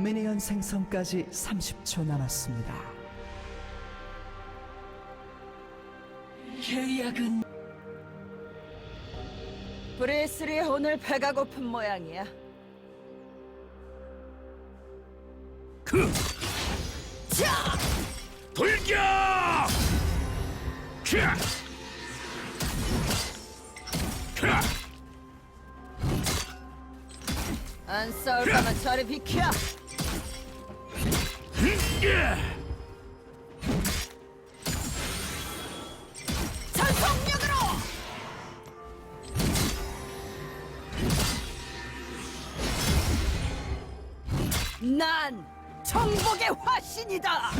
미니언 생성까지 30초 남았습니다. 계약은 브레스리 오늘 배가 고픈 모양이야. 그 자! 돌격! 캬! 캬! 안 싸울 거면 저리 비켜. 예! 전속력으로! 난 정복의 화신이다.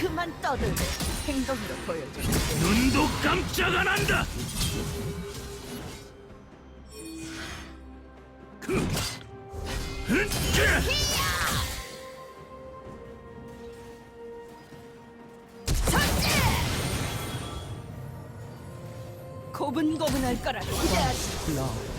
그만 떠들고 행동으로 보여줘. 눈도 깜짝 안 한다! 그! 고분고분할 거라 기대하지.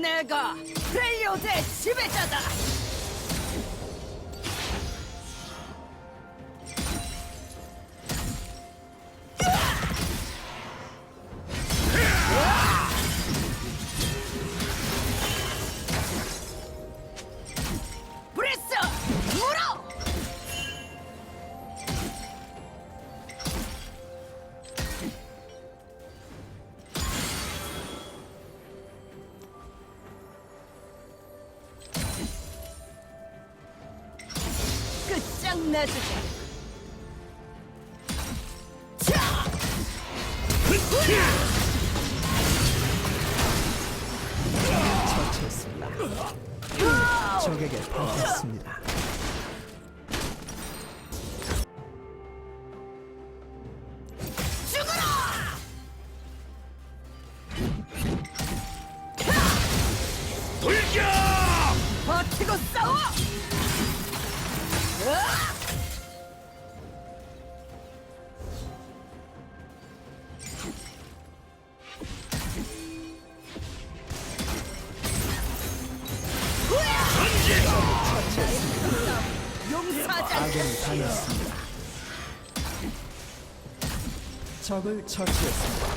내가 프렐리오드의 지배자다. 끝장내주지. 자! 처치했습니다. 적에게 당했습니다. 않겠어! 당했습니다. 적을 처치했습니다.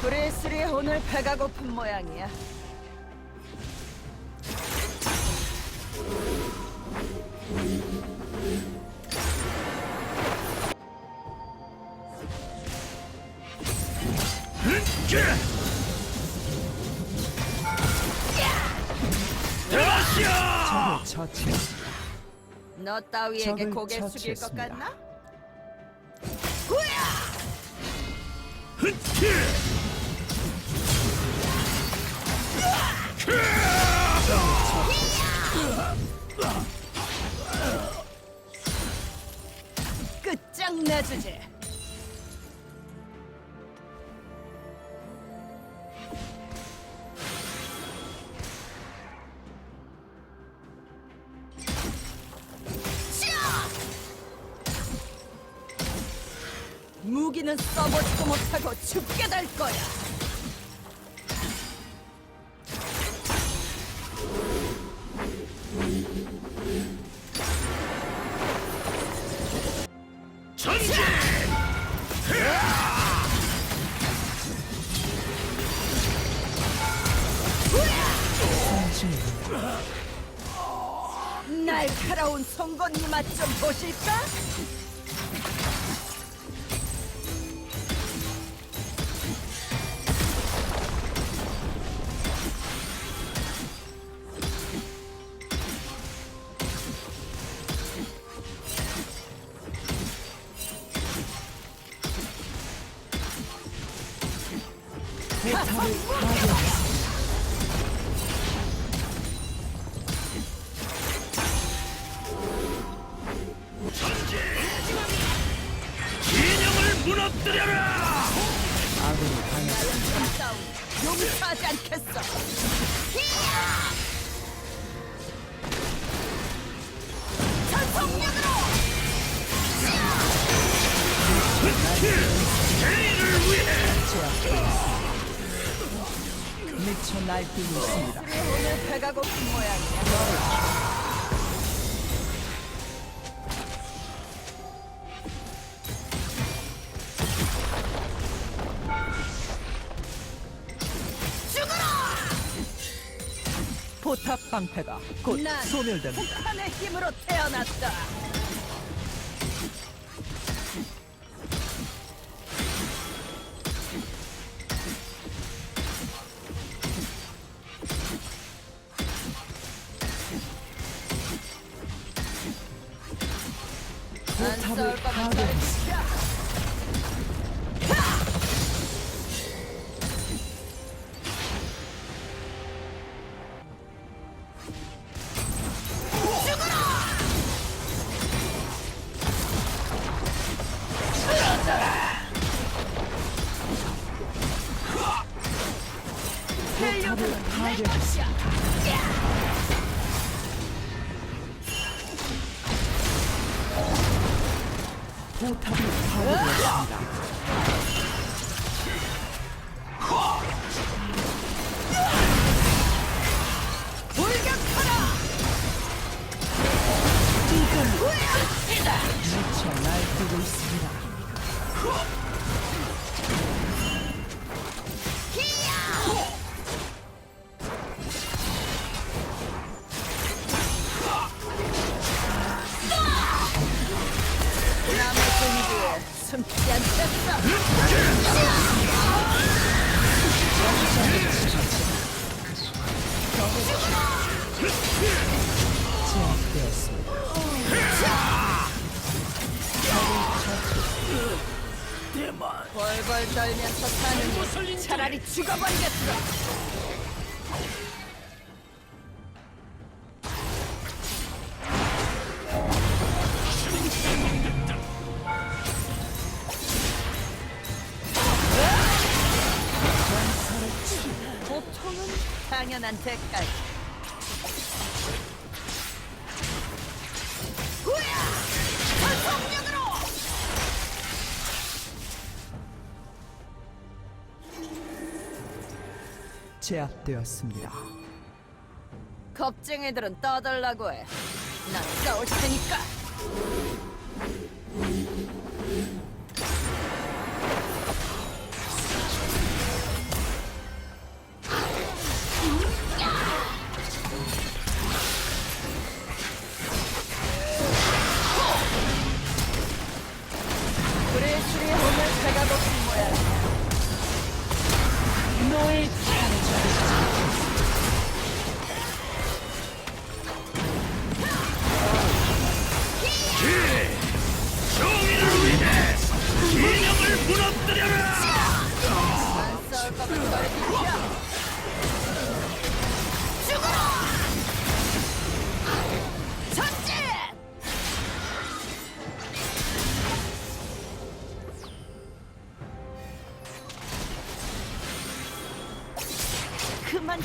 브레스리 오늘 배가 고픈 모양이야. 적을. 너 따위에게 적을 고개 숙일 것 처치했습니다. 같나? 끝장내주지. 무기는 써보지도 못하고 죽게 될 거야. 전진! 날카로운 송곳니 맛 좀 보실까? 진 진영을 무너뜨려라 용서하지 않겠어. 전속력으로 개인을 위해. 미쳐 날뛰고 있습니다. 오늘 배가 고픈 모양이야. 포탑 방패가 곧 난 소멸됩니다. 북한의 힘으로 태어났다. 탑을 파괴했습니다. 포탑 않겠어. 제압되었습니다. 벌벌 떨면서 사는 게 차라리 죽어버리겠어. 당연한 대가지. 후야! 전속력으로! 제압되었습니다. 겁쟁이들은 떠들라고 해. 난 싸울 테니까.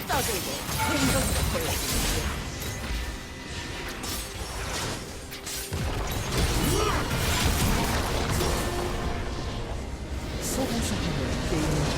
떠들고 행동도 보여주는 소고소고를 게임을